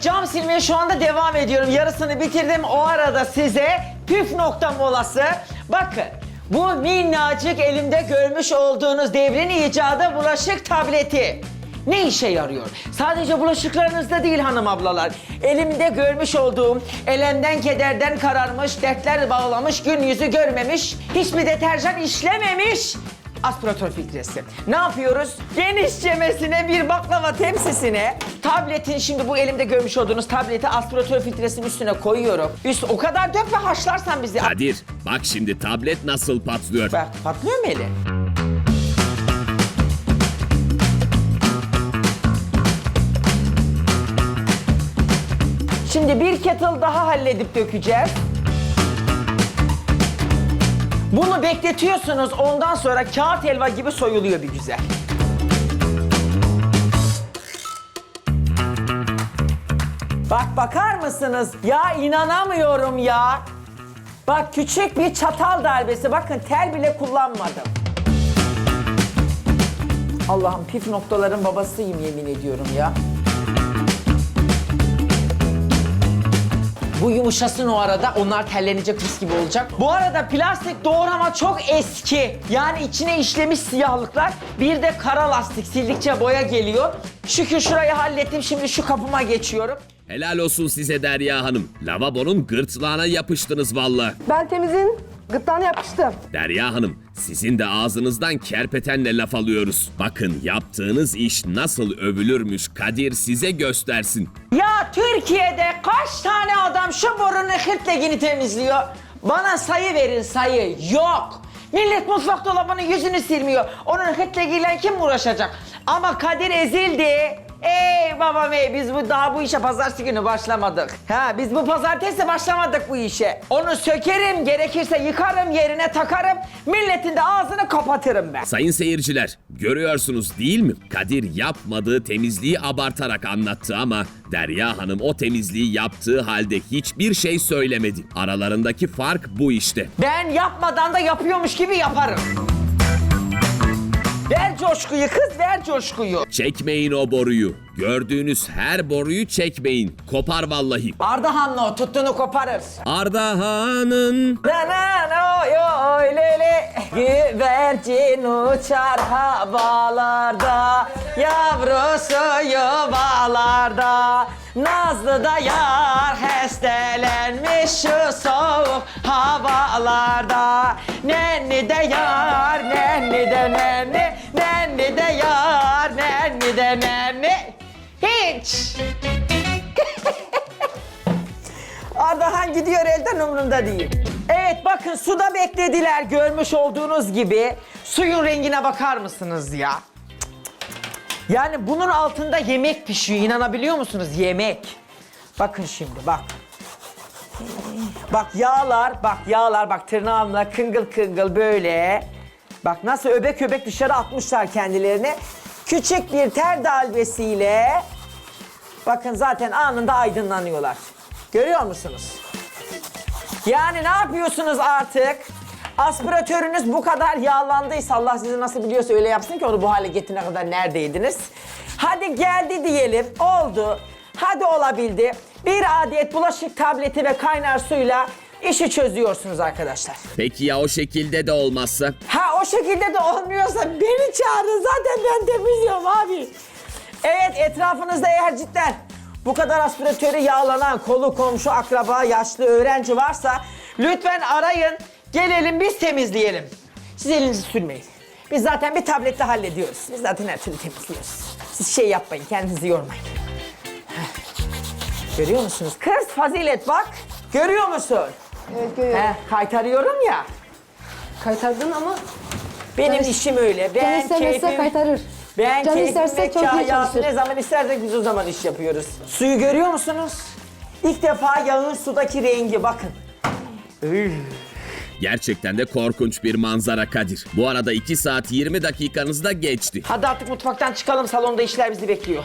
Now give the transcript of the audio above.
Cam silmeye şu anda devam ediyorum. Yarısını bitirdim. O arada size püf nokta molası. Bakın bu minnacık elimde görmüş olduğunuz devrin icadı bulaşık tableti. Ne işe yarıyor? Sadece bulaşıklarınızda değil hanım ablalar. Elimde görmüş olduğum elemden kederden kararmış, dertler bağlamış, gün yüzü görmemiş, hiçbir deterjan işlememiş aspiratör filtresi. Ne yapıyoruz? Genişçemesine bir baklava tepsisine tabletin şimdi bu elimde görmüş olduğunuz tableti aspiratör filtresinin üstüne koyuyorum. Üst o kadar dök ve haşlarsan bizi. Kadir bak şimdi tablet nasıl patlıyor. Bak patlıyor mu eli? Şimdi bir kettle daha halledip dökeceğiz. Bunu bekletiyorsunuz ondan sonra kağıt helva gibi soyuluyor bir güzel. Bak bakar mısınız? Ya inanamıyorum ya. Bak küçük bir çatal darbesi. Bakın tel bile kullanmadım. Allah'ım pif noktaların babasıyım yemin ediyorum ya. Bu yumuşasın o arada. Onlar tellenecek mis gibi olacak. Bu arada plastik doğrama çok eski. Yani içine işlemiş siyahlıklar. Bir de kara lastik. Sildikçe boya geliyor. Şükür şurayı hallettim. Şimdi şu kapıma geçiyorum. Helal olsun size Derya Hanım. Lavabonun gırtlağına yapıştınız valla. Ben temizin gırtlağına yapıştım. Derya Hanım, sizin de ağzınızdan kerpetenle laf alıyoruz. Bakın yaptığınız iş nasıl övülürmüş Kadir size göstersin. Ya Türkiye'de kaç tane adam şu borunun hırtlegini temizliyor? Bana sayı verin sayı. Yok. Millet mutfak dolabının yüzünü silmiyor. Onun hırtlegiyle kim uğraşacak? Ama Kadir ezildi. Ey babam ey biz bu daha bu işe pazartesi günü başlamadık. Ha biz bu pazartesi başlamadık bu işe. Onu sökerim gerekirse yıkarım yerine takarım. Milletin de ağzını kapatırım ben. Sayın seyirciler, görüyorsunuz değil mi? Kadir yapmadığı temizliği abartarak anlattı ama Derya Hanım o temizliği yaptığı halde hiçbir şey söylemedi. Aralarındaki fark bu işte. Ben yapmadan da yapıyormuş gibi yaparım. Ver coşkuyu kız ver coşkuyu. Çekmeyin o boruyu. Gördüğünüz her boruyu çekmeyin. Kopar vallahi. Ardahanlı o tuttuğunu koparır. Ardahan'ın Na na na oy oy lele Güvercin uçar havalarda Yavrusu yuvalarda Nazlı da yar hestelenmiş şu soğuk havalarda Nenni de yar, nenni de nenni de nenni Hiç! Ardahan gidiyor elden umrunda değil. Evet bakın suda beklediler görmüş olduğunuz gibi. Suyun rengine bakar mısınız ya? Yani bunun altında yemek pişiyor inanabiliyor musunuz? Yemek. Bakın şimdi bak. Bak yağlar, bak yağlar, bak tırnağımla kıngıl kıngıl böyle. Bak nasıl öbek öbek dışarı atmışlar kendilerini. Küçük bir ter dalbesiyle Bakın zaten anında aydınlanıyorlar. Görüyor musunuz? Yani ne yapıyorsunuz artık? Aspiratörünüz bu kadar yağlandıysa Allah sizi nasıl biliyorsa öyle yapsın ki onu bu hale getirene kadar neredeydiniz? Hadi geldi diyelim, oldu. Hadi olabildi. Bir adet bulaşık tableti ve kaynar suyla işi çözüyorsunuz arkadaşlar. Peki ya o şekilde de olmazsa? Ha o şekilde de olmuyorsa beni çağırın zaten ben temizliyorum abi. Evet etrafınızda eğer cidden bu kadar aspiratörü yağlanan kolu komşu akraba yaşlı öğrenci varsa lütfen arayın gelelim biz temizleyelim. Siz elinizi sürmeyin. Biz zaten bir tablette hallediyoruz. Biz zaten her türlü temizliyoruz. Siz şey yapmayın kendinizi yormayın. Heh. Görüyor musunuz? Kız fazilet bak. Görüyor musun? Evet görüyorum. Heh, kaytarıyorum ya. Kaytardın ama Benim Canı- işim öyle. Ben can istemezse keyfim- kaytarır. Ben Can isterse çok iyi çalışır. ne zaman istersek biz o zaman iş yapıyoruz. Suyu görüyor musunuz? İlk defa yağın sudaki rengi bakın. Gerçekten de korkunç bir manzara Kadir. Bu arada 2 saat 20 dakikanız da geçti. Hadi artık mutfaktan çıkalım salonda işler bizi bekliyor.